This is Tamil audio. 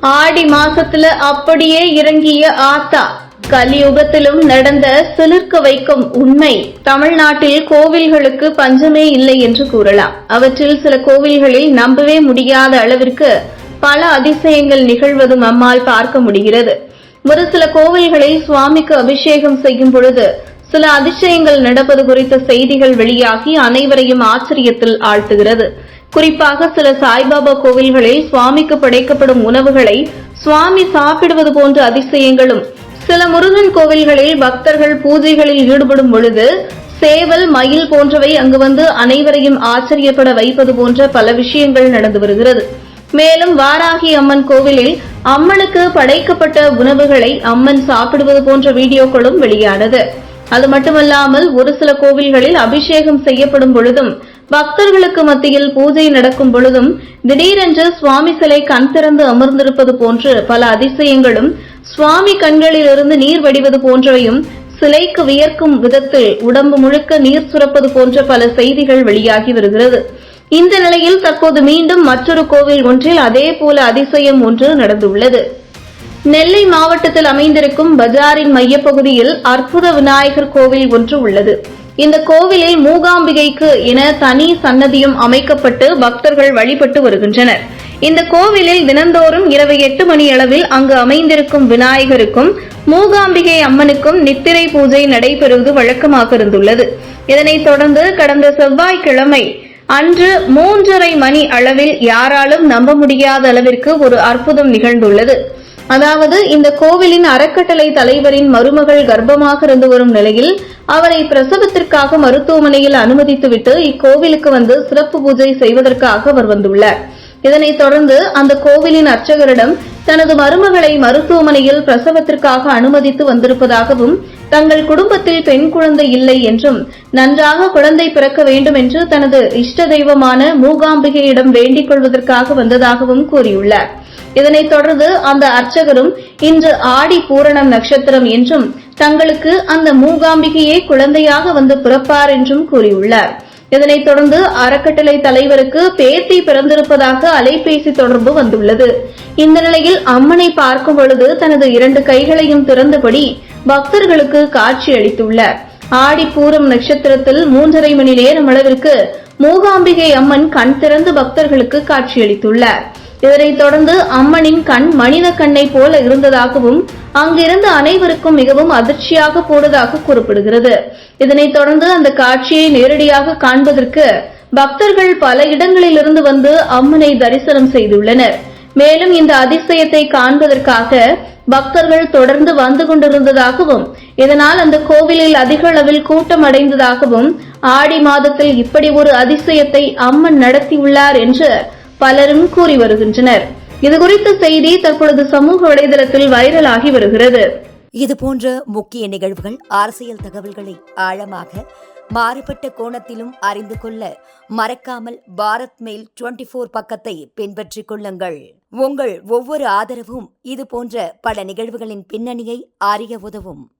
ஆடி மாசத்துல அப்படியே இறங்கிய ஆத்தா கலியுகத்திலும் நடந்த சிலிர்க்க வைக்கும் உண்மை தமிழ்நாட்டில் கோவில்களுக்கு பஞ்சமே இல்லை என்று கூறலாம். அவற்றில் சில கோவில்களில் நம்பவே முடியாத அளவிற்கு பல அதிசயங்கள் நிகழ்வதும் நம்மால் பார்க்க முடிகிறது. ஒரு சில கோவில்களில் சுவாமிக்கு அபிஷேகம் செய்யும் பொழுது சில அதிசயங்கள் நடப்பது குறித்த செய்திகள் வெளியாகி அனைவரையும் ஆச்சரியத்தில் ஆழ்த்துகிறது. குறிப்பாக சில சாய்பாபா கோவில்களில் சுவாமிக்கு படைக்கப்படும் உணவுகளை சுவாமி சாப்பிடுவது போன்ற அதிசயங்களும். சில முருகன் கோவில்களில் பக்தர்கள் பூஜைகளில் ஈடுபடும் பொழுது சேவல் மயில் போன்றவை அங்கு வந்து அனைவரையும் ஆச்சரியப்பட வைப்பது போன்ற பல விஷயங்கள் நடந்து வருகிறது. மேலும் வாராகி அம்மன் கோவிலில் அம்மனுக்கு படைக்கப்பட்ட உணவுகளை அம்மன் சாப்பிடுவது போன்ற வீடியோக்களும் வெளியானது. அது மட்டுமல்லாமல் ஒரு சில கோவில்களில் அபிஷேகம் செய்யப்படும் பொழுதும் பக்தர்களுக்கு மத்தியில் பூஜை நடக்கும் பொழுதும் திடீரென்று சுவாமி சிலை கண் திறந்து அமர்ந்திருப்பது போன்று பல அதிசயங்களும் சுவாமி கண்களிலிருந்து நீர் வடிவது போன்றவையும் சிலைக்கு வியர்க்கும் விதத்தில் உடம்பு முழுக்க நீர் சுரப்பது போன்ற பல செய்திகள் வெளியாகி வருகிறது. இந்த நிலையில் தற்போது மீண்டும் மற்றொரு கோவில் ஒன்றில் அதே போல அதிசயம் ஒன்று நடந்துள்ளது. நெல்லை மாவட்டத்தில் அமைந்திருக்கும் பஜாரின் மையப்பகுதியில் அற்புத விநாயகர் கோவில் ஒன்று உள்ளது. இந்த கோவிலில் மூகாம்பிகைக்கு என தனி சன்னதியும் அமைக்கப்பட்டு பக்தர்கள் வழிபட்டு வருகின்றனர். இந்த கோவிலில் தினந்தோறும் இரவு எட்டு மணி அளவில் அங்கு அமைந்திருக்கும் விநாயகருக்கும் மூகாம்பிகை அம்மனுக்கும் நித்திரை பூஜை நடைபெறுவது வழக்கமாக இருந்துள்ளது. இதனைத் தொடர்ந்து கடந்த செவ்வாய்க்கிழமை அன்று மூன்றரை மணி அளவில் யாராலும் நம்ப முடியாத அளவிற்கு ஒரு அற்புதம் நிகழ்ந்துள்ளது. அதாவது இந்த கோவிலின் அறக்கட்டளை தலைவரின் மருமகள் கர்ப்பமாக இருந்து வரும் நிலையில் அவரை பிரசவத்திற்காக மருத்துவமனையில் அனுமதித்துவிட்டு இக்கோவிலுக்கு வந்து சிறப்பு பூஜை செய்வதற்காக அவர் வந்துள்ளார். இதனைத் தொடர்ந்து அந்த கோவிலின் அர்ச்சகரிடம் தனது மருமகளை மருத்துவமனையில் பிரசவத்திற்காக அனுமதித்து வந்திருப்பதாகவும் தங்கள் குடும்பத்தில் பெண் குழந்தை இல்லை என்றும் நன்றாக குழந்தை பிறக்க வேண்டும் என்று தனது இஷ்ட தெய்வமான மூகாம்பிகையிடம் வேண்டிக் கொள்வதற்காக வந்ததாகவும் கூறியுள்ளார். இதனைத் தொடர்ந்து அந்த அர்ச்சகரும் இன்று ஆடி பூரணம் நட்சத்திரம் என்றும் தங்களுக்கு அந்த மூகாம்பிகையே குழந்தையாக வந்து பிறப்பார் என்றும் கூறியுள்ளார். இதனைத் தொடர்ந்து அறக்கட்டளை தலைவருக்கு பேத்தி பிறந்திருப்பதாக அலைபேசி தொடர்பு வந்துள்ளது. இந்த நிலையில் அம்மனை பார்க்கும் பொழுது தனது இரண்டு கைகளையும் திறந்தபடி பக்தர்களுக்கு காட்சி அளித்துள்ளார். ஆடி பூரம் நட்சத்திரத்தில் மூன்றரை மணி நேரம் அளவிற்கு மூகாம்பிகை அம்மன் கண் திறந்து பக்தர்களுக்கு காட்சியளித்துள்ளார் இதனைத் தொடர்ந்து அம்மனின் கண் மனித கண்ணை போல இருந்ததாகவும் அங்கிருந்த அனைவருக்கும் மிகவும் அதிர்ச்சியாக போனதாக கூறப்படுகிறது. இதனைத் தொடர்ந்து அந்த காட்சியை நேரடியாக காண்பதற்கு பக்தர்கள் பல இடங்களிலிருந்து வந்து அம்மனை தரிசனம் செய்துள்ளனர். மேலும் இந்த அதிசயத்தை காண்பதற்காக பக்தர்கள் தொடர்ந்து வந்து கொண்டிருந்ததாகவும் இதனால் அந்த கோவிலில் அதிக அளவில் கூட்டம் அடைந்ததாகவும் ஆடி மாதத்தில் இப்படி ஒரு அதிசயத்தை அம்மன் நடத்தியுள்ளார் என்று பலரும் கூறி வருகின்றனர். இதுகுறித்த செய்தி தற்பொழுது சமூக வலைதளத்தில் வைரலாகி வருகிறது. இது போன்ற முக்கிய நிகழ்வுகள் அரசியல் தகவல்களை ஆழமாக மாறுபட்ட கோணத்திலும் அறிந்து கொள்ள மறக்காமல் பாரத் மெயில் டுவெண்டி ஃபோர் பக்கத்தை பின்பற்றிக் கொள்ளுங்கள். உங்கள் ஒவ்வொரு ஆதரவும் இது போன்ற பல நிகழ்வுகளின் பின்னணியை அறிய உதவும்.